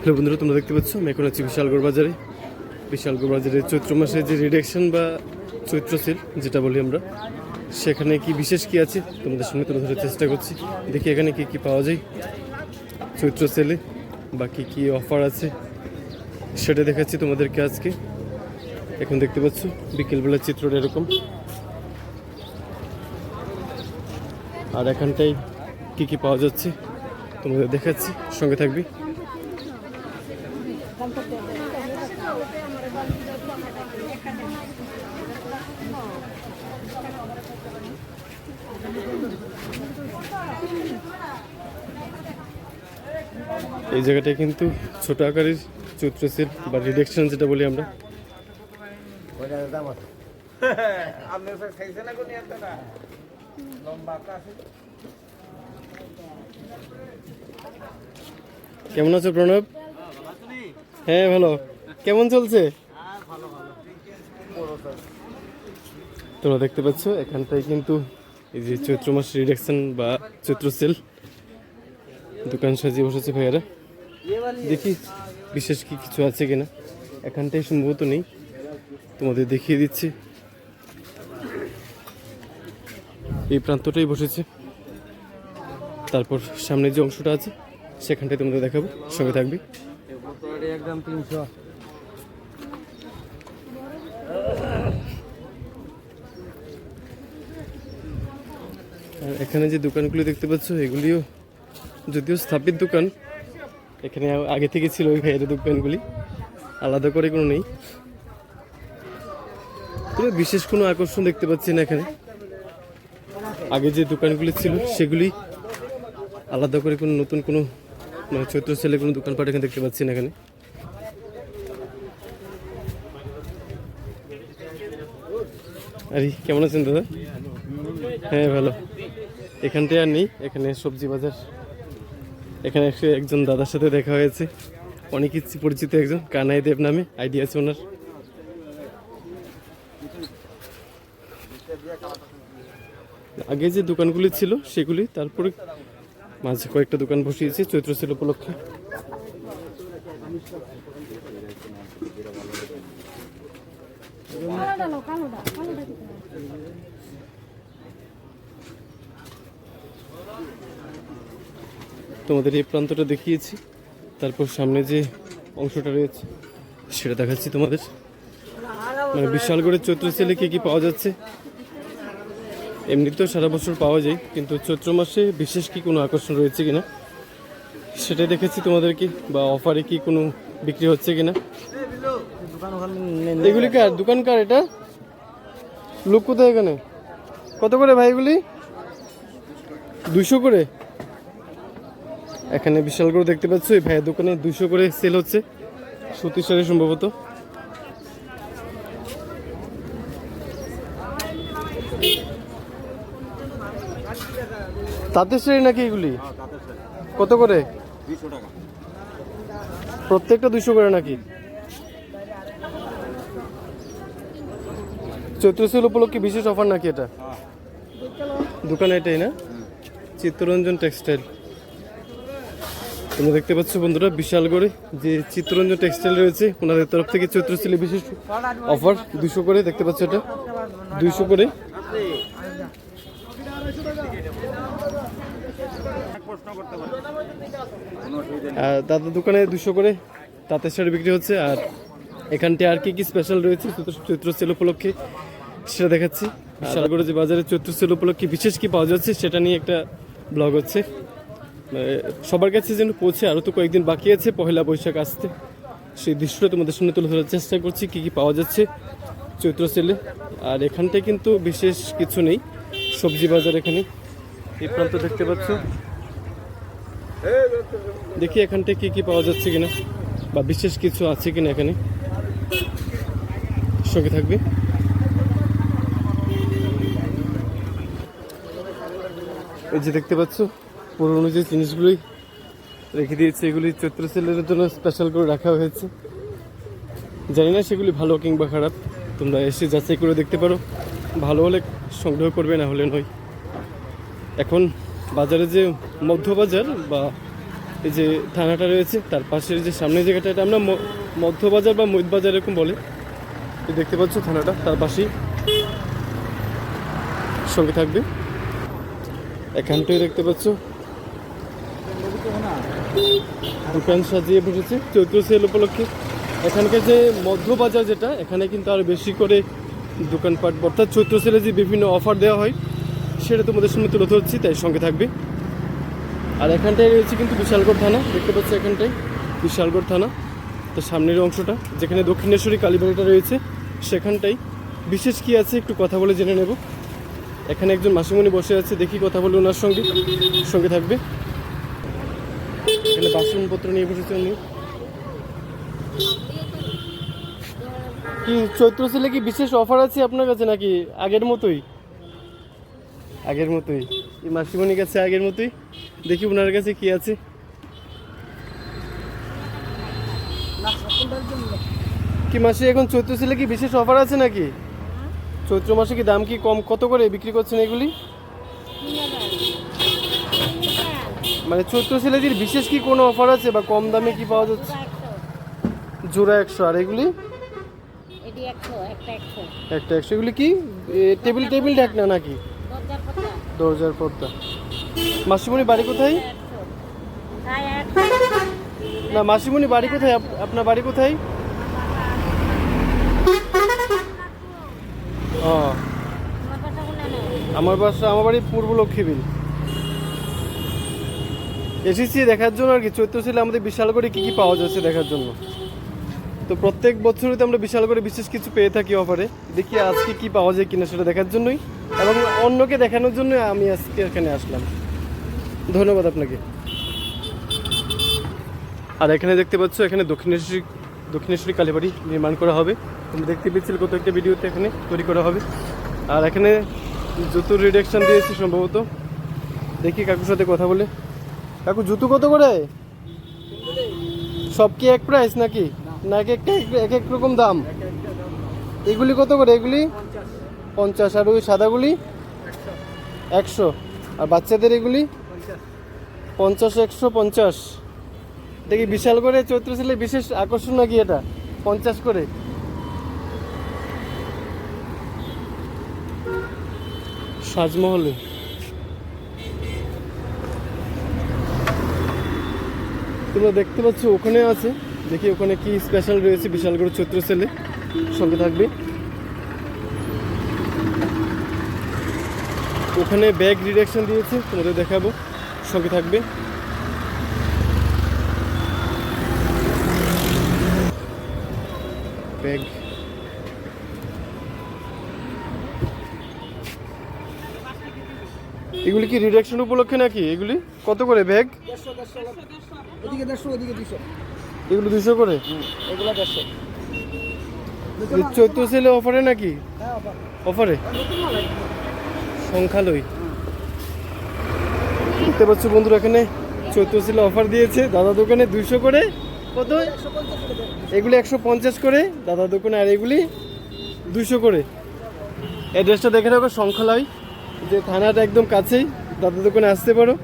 Hello বন্ধুরা, তোমরা দেখতে পাচ্ছ? আমি এখন আছি বিশালগড় বাজারে। বিশালগড় বাজারে চৈত্র মাসে যে রিডাকশন বা চৈত্র সেল যেটা বলি আমরা, সেখানে কি বিশেষ কি আছে? তোমাদের সঙ্গে তুলে ধরার চেষ্টা করছি। দেখি এখানে কি কি পাওয়া যায় চৈত্র সেলে বা কী কী অফার আছে, সেটা দেখাচ্ছি তোমাদেরকে আজকে। এখন দেখতে পাচ্ছ, বিকেলবেলার চিত্রটা এরকম। আর এখানটায় কি কি পাওয়া যাচ্ছে, তোমাদের দেখাচ্ছি। সঙ্গে থাকবি। এই জায়গাটায় কিন্তু ছোট আকারের চৈত্র সেল বা রিডাকশন যেটা বলি আমরা। কেমন আছো প্রণব? হ্যাঁ ভালো। কেমন চলছে? তোমরা দেখতে পাচ্ছ, এখানটায় কিন্তু এই যে চৈত্র মাস রিডাকশন বা চৈত্র সেল দোকান সাজিয়ে বসেছে ভাইয়ারা। দেখি বিশেষ কি কিছু আছে কিনা। এখানটায় সম্ভবত নেই। তোমাদের দেখিয়ে দিচ্ছি। এই প্রান্তটাই বসেছে। তারপর সামনে যে অংশটা আছে, সেখানটায় তোমাদের দেখাবো। সঙ্গে থাকবি। একদম তিনশো। আর এখানে যে দোকানগুলি দেখতে পাচ্ছ, এগুলিও যদিও স্থাপিত দোকান, এখানে আগে থেকে ছিল ওই ভাইয়ের দোকানগুলি, আলাদা করে কোনো নেই। তবে বিশেষ কোনো আকর্ষণ দেখতে পাচ্ছি না এখানে। আগে যে দোকানগুলি ছিল, সেগুলি আলাদা করে কোনো নতুন কোনো মানে চৈত্র সেলে কোনো দোকানপাট এখানে দেখতে পাচ্ছি না এখানে। আরে কেমন আছেন দাদা? হ্যাঁ ভালো। এখানটায় আর নেই, এখানে সবজি বাজার। এখানে একজন দাদার সাথে দেখা হয়েছে। অনেকই পরিচিত একজন, কানাই দেব নামে, আইডিয়া আছে ওনার। আগে যে দোকানগুলি ছিল সেগুলি, তারপরে মাঝে কয়েকটা দোকান বসিয়েছে চৈত্র সেল উপলক্ষে। তোমাদের এই প্রান্তটা দেখিয়েছি, তারপর সামনে যে অংশটা রয়েছে, সেটা দেখাচ্ছি তোমাদের। মানে বিশালগড়ের চৈত্র সেলে কি কি পাওয়া যাচ্ছে? এমনিতেও সারা বছর পাওয়া যায়, কিন্তু চৈত্র মাসে বিশেষ কি কোনো আকর্ষণ রয়েছে কিনা সেটাই দেখেছি তোমাদের তোমাদেরকে, বা অফারে কি কোনো বিক্রি হচ্ছে কিনা। এগুলি কার? দোকান কার এটা? লোক কোথায় এখানে? কত করে ভাই এগুলি? দুশো করে? এখানে বিশাল করে দেখতে পাচ্ছ এই ভাইয়ের দোকানে দুশো করে সেল হচ্ছে। সত্যি সারে সম্ভবত। তাঁতের শাড়ি নাকি এগুলি? কত করে? প্রত্যেকটা দুশো করে নাকি? চৈত্র সেল উপলক্ষে বিশেষ অফার নাকি এটা? দোকান এটাই না? চিত্তরঞ্জন টেক্সটাইল। তোমরা দেখতে পাচ্ছ বন্ধুরা বিশালগড়ে যে চিত্তরঞ্জন টেক্সটাইল রয়েছে, ওনাদের তরফ থেকে চৈত্র সেলে বিশেষ অফার দুশো করে, দেখতে পাচ্ছ এটা? দুইশো করে। দাদার দোকানে দুশো করে, তাঁতের শাড়ি বিক্রি হচ্ছে, আর এখানটায় আর কি কি স্পেশাল রয়েছে? চৈত্র- সেল উপলক্ষে সেটা দেখাচ্ছি। বিশালগড়ে যে বাজারে চৈত্র সেল উপলক্ষে বিশেষ কি পাওয়া যাচ্ছে সেটা নিয়ে একটা ব্লগ হচ্ছে। মানে সবার কাছে যেন পৌঁছে আরও তো কয়েকদিন বাকি আছে, পহেলা বৈশাখ আসতে। সেই দৃশ্যটা তোমাদের সামনে তুলে ধরার চেষ্টা করছি, কি কি পাওয়া যাচ্ছে চৈত্র সেলে। আর এখানটায় কিন্তু বিশেষ কিছু নেই, সবজি বাজার এখানে। এই প্রান্ত দেখতে পাচ্ছ? দেখি এখানটায় কি কি পাওয়া যাচ্ছে কিনা, বা বিশেষ কিছু আছে কিনা এখানে। সঙ্গে থাকবে। এই যে দেখতে পাচ্ছ, পুরোনো যে জিনিসগুলোই রেখে দিয়েছে, এগুলি চৈত্র সেলের জন্য স্পেশাল করে রাখা হয়েছে। জানি না সেগুলি ভালো কিংবা খারাপ, তোমরা এসে যাচাই করে দেখতে পারো। ভালো হলে সংগ্রহ করবে, না হলে নয়। এখন বাজারে যে মধ্যবাজার বা এই যে থানাটা রয়েছে, তার পাশের যে সামনের জায়গাটা, এটা আমরা মধ্যবাজার বা মৈদ বাজার এরকম বলে। দেখতে পাচ্ছ থানাটা, তার পাশেই সঙ্গে থাকবে। এখানটাই দেখতে পাচ্ছ। দোকান সাজিয়ে বসেছে, চৈত্র সেল উপলক্ষে। এখানকার যে মধ্যবাজার যেটা, এখানে কিন্তু আরও বেশি করে দোকানপাট, অর্থাৎ চৈত্র সেলে যে বিভিন্ন অফার দেওয়া হয়, সেটা তোমাদের সামনে তুলে ধরছি, তাই সঙ্গে থাকবে। আর এখানটায় রয়েছে কিন্তু বিশালগড় থানা, দেখতে পাচ্ছ এখানটায় বিশালগড় থানা তো সামনের অংশটা, যেখানে দক্ষিণেশ্বরী কালীবাড়িটা রয়েছে। সেখানটাই। বিশেষ কি আছে একটু কথা বলে জেনে নেব। এখানে একজন মাসিমণি বসে আছে, দেখি কথা বলে ওনার সঙ্গে। সঙ্গে থাকবে। এখানে বাসনপত্র নিয়ে বসেছে উনি। কি, চৈত্র সেলে কি বিশেষ অফার আছে আপনার কাছে নাকি আগের মতোই? আগের মতোই। এই মাসিমণির কাছে আগের মতোই। দেখি ওনার কাছে কি আছে। কি মাসে এখন চৈত্র সেলে কি বিশেষ অফার আছে নাকি? চৈত্র মাসে কি দাম কি কম? কত করে বিক্রি করছেন এগুলি? মানে চৈত্র সেলেজির বিশেষ কি কোনো অফার আছে বা কম দামে কি পাওয়া যাচ্ছে? জোড়া একশো। আর এগুলি? একটা একশো। এগুলি কি? টেবিল টেবিল ঢাক না নাকি? দরজার পর্দা। মাসিমণি বাড়ি কোথায়? না মাসিমণি বাড়ি কোথায়? আপ- আপনার বাড়ি কোথায়? ও। আমার বাসা আমার বাড়ি পূর্ব লক্ষ্মীবিল। এসেছি দেখার জন্য আর কি চৈত্র ছেলে আমাদের বিশাল করে কি কি পাওয়া যাচ্ছে দেখার জন্য। তো প্রত্যেক বছরই তো আমরা বিশাল করে বিশেষ কিছু পেয়ে থাকি অফারে দেখি আজকে কি পাওয়া যায় কিনা সেটা দেখার জন্যই। এবং অন্যকে দেখানোর জন্য আমি আজকে এখানে আসলাম। ধন্যবাদ আপনাকে। আর এখানে দেখতে পাচ্ছ এখানে দক্ষিণেশ্বরী দক্ষিণেশ্বরী কালীবাড়ি নির্মাণ করা হবে। তুমি দেখতে পেয়েছিলে কত একটা ভিডিওতে এখানে তৈরি করা হবে। আর এখানে জুতো রিডাকশন দিয়েছি সম্ভবত। দেখি কাকুর সাথে কথা বলে। কাকু, জুতো কত করে? সব কি এক প্রাইস নাকি? না, এক একটা, এক এক রকম দাম। এগুলি কত করে? এগুলি পঞ্চাশ। আর ওই সাদাগুলি একশো। আর বাচ্চাদের এগুলি? পঞ্চাশ, একশো, পঞ্চাশ। দেখি বিশাল করে চৈত্র ছেলে বিশেষ আকর্ষণ নাকি এটা? পঞ্চাশ করে। সাজমহলে। তোমরা দেখতে পাচ্ছ ওখানে আছে। দেখি ওখানে কি স্পেশাল রয়েছে বিশালগড় চৈত্র সেলে। সঙ্গে থাকবে। ওখানে ব্যাগ ডিরেকশন দিয়েছে তোমাদের দেখাবো। সঙ্গে থাকবে। ব্যাগ এগুলি কি রিডাকশন উপলক্ষে নাকি? এগুলি? কত করে ব্যাগ এদিকে দেড়শো ওদিকে দুশো এগুলো দুশো করে? এগুলো দেড়শো। চৈত্র সেলে অফারে নাকি? হ্যাঁ অফারে সংখ্যালই দেখতে পাচ্ছ বন্ধুরা এখানে চৈত্র সেলে অফার দিয়েছে। দাদা দোকানে দুইশো করে। কত? এগুলি একশো পঞ্চাশ করে, দাদা দোকানে, আর এগুলি দুশো করে। অ্যাড্রেসটা দেখে রাখো, সংখ্যালয়। যে থানাটা একদম কাছেই, দাদা দোকানে আসতে পারো।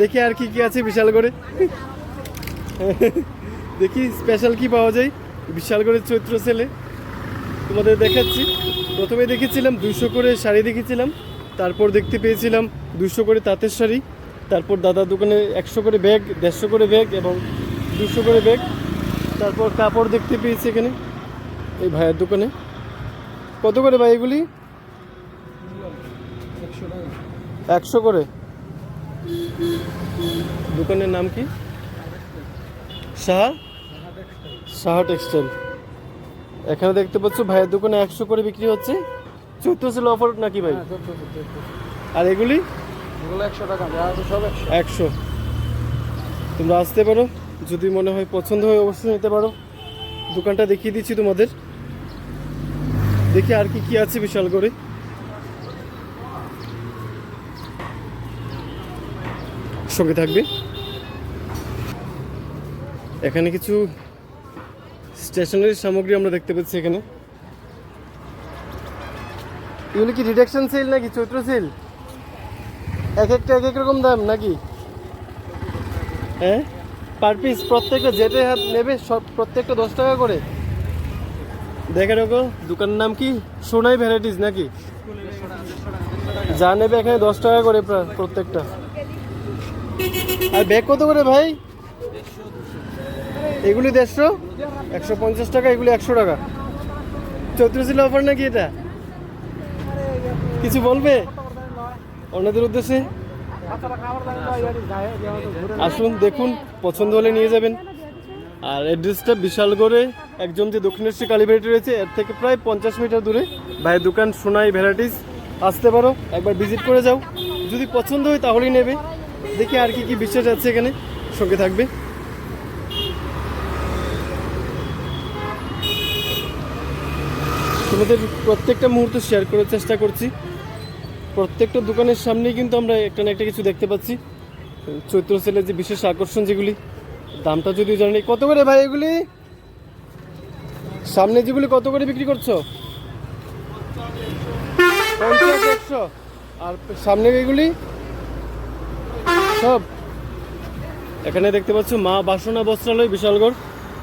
দেখি আর কি কি আছে বিশাল করে দেখি স্পেশাল কি পাওয়া যায় বিশাল করে চৈত্র সেলে। তোমাদের দেখাচ্ছি। প্রথমে দেখেছিলাম দুশো করে শাড়ি দেখেছিলাম, তারপর দেখতে পেয়েছিলাম দুশো করে তাঁতের শাড়ি, তারপর দাদার দোকানে একশো করে ব্যাগ, দেড়শো করে ব্যাগ এবং দুশো করে ব্যাগ তারপর কাপড় দেখতে পেয়েছি এখানে এই ভাইয়ের দোকানে। কত করে ভাই এগুলি? একশো করে। দোকানের নাম কি? সাহা? সাহা টেক্সটাইল। এখানে দেখতে পাচ্ছ ভাইয়ের দোকানে একশো করে বিক্রি হচ্ছে। চৈত্র সেল অফার নাকি ভাই? আর এগুলি? একশো টাকা একশো। তোমরা আসতে পারো। যদি মনে হয় পছন্দ হয় অবশ্যই নিতে পারো। দোকানটা দেখিয়ে দিচ্ছি তোমাদের। দেখি আর কি কি আছে বিশাল করে। সঙ্গে থাকবে। এখানে কিছু স্টেশনারি সামগ্রী আমরা দেখতে পাচ্ছি এখানে। এগুলো কি রিডাকশন সেল নাকি? চৈত্র সেল এক একটা এক এক রকম দাম নাকি? হ্যাঁ? পার পিস প্রত্যেকটা যেতে হাত নেবে, সব প্রত্যেকটা দশ টাকা করে। দেখে রাখো, দোকানের নাম কি? সোনাই ভ্যারাইটিস নাকি? যা নেবে এখানে দশ টাকা করে প্রা- প্রত্যেকটা। আর ব্যাগ কত করে ভাই? এগুলি দেড়শো? একশো পঞ্চাশ টাকা, এগুলি একশো টাকা। চৈত্র ছিল অফার নাকি এটা? কিছু বলবে? অন্যদের উদ্দেশ্যে? আসুন, দেখুন, পছন্দ হলে নিয়ে যাবেন। আর অ্যাড্রেসটা বিশালগড়ে, একজন যে দক্ষিণেশ্বরী কালীবাড়িটি রয়েছে, এর থেকে প্রায় পঞ্চাশ মিটার দূরে। ভাইয়ের দোকান সোনাই ভ্যারাইটিস। আসতে পারো, একবার ভিজিট করে যাও। যদি পছন্দ হয় তাহলেই নেবে। দেখি আর কি কি বিশ্বাস আছে এখানে। সঙ্গে থাকবে। তোমাদের প্রত্যেকটা মুহূর্ত শেয়ার করার চেষ্টা করছি। প্রত্যেকটা দোকানের সামনেই কিন্তু আমরা একটা না একটা কিছু দেখতে পাচ্ছি। চৈত্র সেলের যে বিশেষ আকর্ষণ যেগুলি, দামটা যদিও জানি কত করে ভাই এগুলি? সামনে যেগুলি কত করে বিক্রি করছ? পঞ্চাশ, একশো। আর সামনে এগুলি? সব। এখানে দেখতে পাচ্ছ মা বাসনা বস্ত্রালয়, বিশালগড়।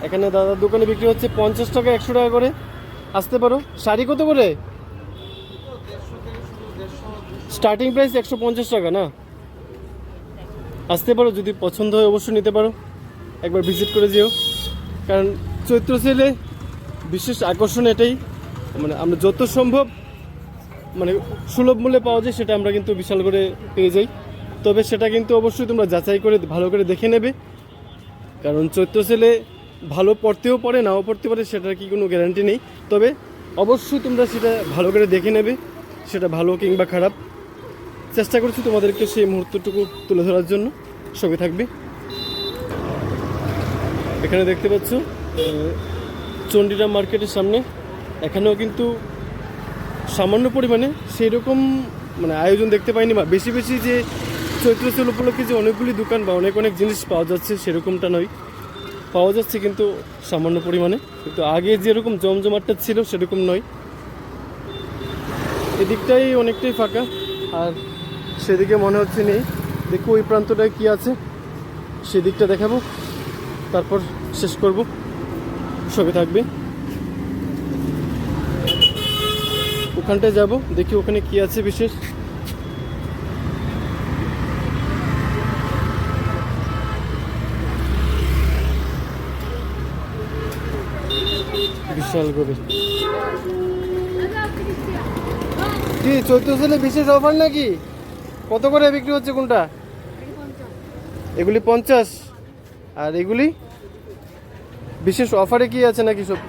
এখানে দাদার দোকানে বিক্রি হচ্ছে পঞ্চাশ টাকা, একশো টাকা করে। আসতে পারো। শাড়ি কত করে? স্টার্টিং প্রাইস একশো পঞ্চাশ টাকা, না? আসতে পারো, যদি পছন্দ হয় অবশ্যই নিতে পারো। একবার ভিজিট করে যেও। কারণ চৈত্র সেলে বিশেষ আকর্ষণ এটাই। মানে আমরা যত সম্ভব মানে সুলভ মূল্যে পাওয়া যায়, সেটা আমরা কিন্তু বিশাল করে পেয়ে যাই। তবে সেটা কিন্তু অবশ্যই তোমরা যাচাই করে, ভালো করে দেখে নেবে। কারণ চৈত্র সেলে ভালো পড়তেও পারে, নাও পড়তে পারে, সেটার কি কোনো গ্যারান্টি নেই। তবে অবশ্যই তোমরা সেটা ভালো করে দেখে নেবে। সেটা ভালো কিংবা খারাপ। চেষ্টা করছি তোমাদেরকে সেই মুহূর্তটুকু তুলে ধরার জন্য। সঙ্গে থাকবে। এখানে দেখতে পাচ্ছ চণ্ডীরাম মার্কেটের সামনে। এখানেও কিন্তু সামান্য পরিমাণে সেই রকম মানে আয়োজন দেখতে পাইনি বা বেশি বেশি যে চৈত্র সেল উপলক্ষে যে অনেকগুলি দোকান বা অনেক অনেক জিনিস পাওয়া যাচ্ছে সেরকমটা নয়। পাওয়া যাচ্ছে কিন্তু সামান্য পরিমাণে। কিন্তু আগে যেরকম জমজমাটটা ছিল সেরকম নয়। এদিকটাই অনেকটাই ফাঁকা। আর সেদিকে মনে হচ্ছে নেই। দেখো ওই প্রান্তটায় কি আছে। সেদিকটা দেখাবো। তারপর শেষ করব। সঙ্গে থাকবে। ওখানটায় যাব। দেখি ওখানে কি আছে বিশেষ। বিশাল করে কি চৈত্র সেলে বিশেষ অফার নাকি? কত করে বিক্রি হচ্ছে কোনটা? এগুলি পঞ্চাশ। আর এগুলি? বিশেষ অফারে কি আছে নাকি সব?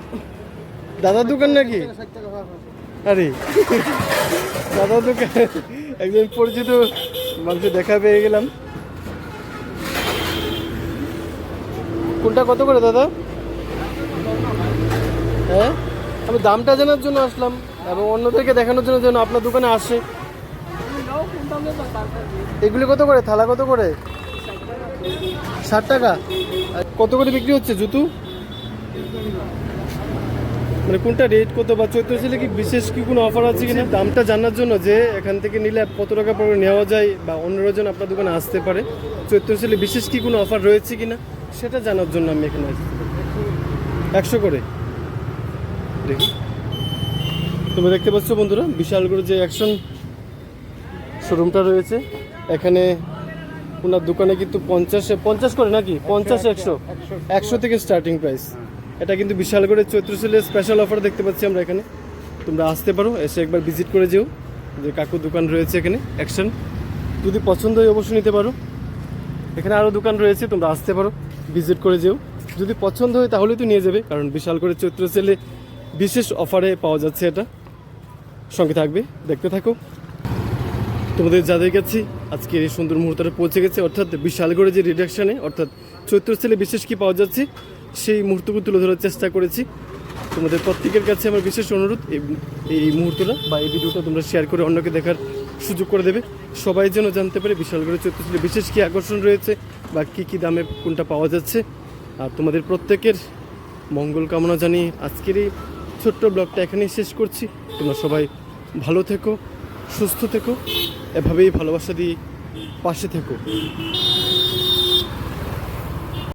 দাদার দোকান নাকি? আরে। দাদার দোকান। একজন পরিচিত মানুষ দেখা পেয়ে গেলাম। কোনটা কত করে দাদা? হ্যাঁ? আমি দামটা জানার জন্য আসলাম এবং অন্যদেরকে দেখানোর জন্য যেন আপনার দোকানে আসে। এগুলি কত করে? থালা কত করে? ষাট টাকা। আর কত করে বিক্রি হচ্ছে জুতো? মানে কোনটা রেট কত বা চৈত্র ছেলে কি বিশেষ কি কোনো অফার আছে কিনা? দামটা জানার জন্য যে এখান থেকে নিলে কত টাকা পরে নেওয়া যায় বা অন্যজন আপনার দোকানে আসতে পারে। চৈত্র ছেলে বিশেষ কি কোনো অফার রয়েছে কিনা? সেটা জানার জন্য আমি এখানে আসছি। একশো করে। দেখি। তুমি দেখতে পাচ্ছ বন্ধুরা বিশালগড় যে অ্যাকশন শোরুমটা রয়েছে। এখানে ওনার দোকানে কিন্তু পঞ্চাশে, পঞ্চাশ করে নাকি? পঞ্চাশ, একশো। একশো থেকে স্টার্টিং প্রাইস এটা কিন্তু বিশাল করে চৈত্র সেলের স্পেশাল অফার দেখতে পাচ্ছি আমরা এখানে। তোমরা আসতে পারো, এসে একবার ভিজিট করে যেও। যে কাকুর দোকান রয়েছে এখানে অ্যাকশন যদি পছন্দ হয় অবশ্যই নিতে পারো। এখানে আরও দোকান রয়েছে, তোমরা আসতে পারো ভিজিট করে যেও। যদি পছন্দ হয় তাহলে তো নিয়ে যাবে, কারণ বিশাল করে চৈত্র সেলে বিশেষ অফারে পাওয়া যাচ্ছে এটা। সঙ্গে থাকবে, দেখতে থাকো। তোমাদের যাদের কাছে আজকে এই সুন্দর মুহূর্তটা পৌঁছে গেছে, অর্থাৎ বিশালগড়ে যে রিডাকশানে অর্থাৎ চৈত্র সেলে বিশেষ কি পাওয়া যাচ্ছে, সেই মুহূর্তগুলো তুলে ধরার চেষ্টা করেছি। তোমাদের প্রত্যেকের কাছে আমার বিশেষ অনুরোধ, এই- এই মুহূর্তটা বা এই ভিডিওটা তোমরা শেয়ার করে অন্যকে দেখার সুযোগ করে দেবে। সবাই যেন জানতে পারে বিশালগড়ে চৈত্র সেলে বিশেষ কি আকর্ষণ রয়েছে বা কী কী দামে কোনটা পাওয়া যাচ্ছে। আর তোমাদের প্রত্যেকের মঙ্গল কামনা জানিয়ে আজকের এই ছোট্ট ব্লগটা এখানেই শেষ করছি। তোমরা সবাই ভালো থেকো। সুস্থ থেকো এভাবেই ভালোবাসা দিয়ে পাশে থেকো।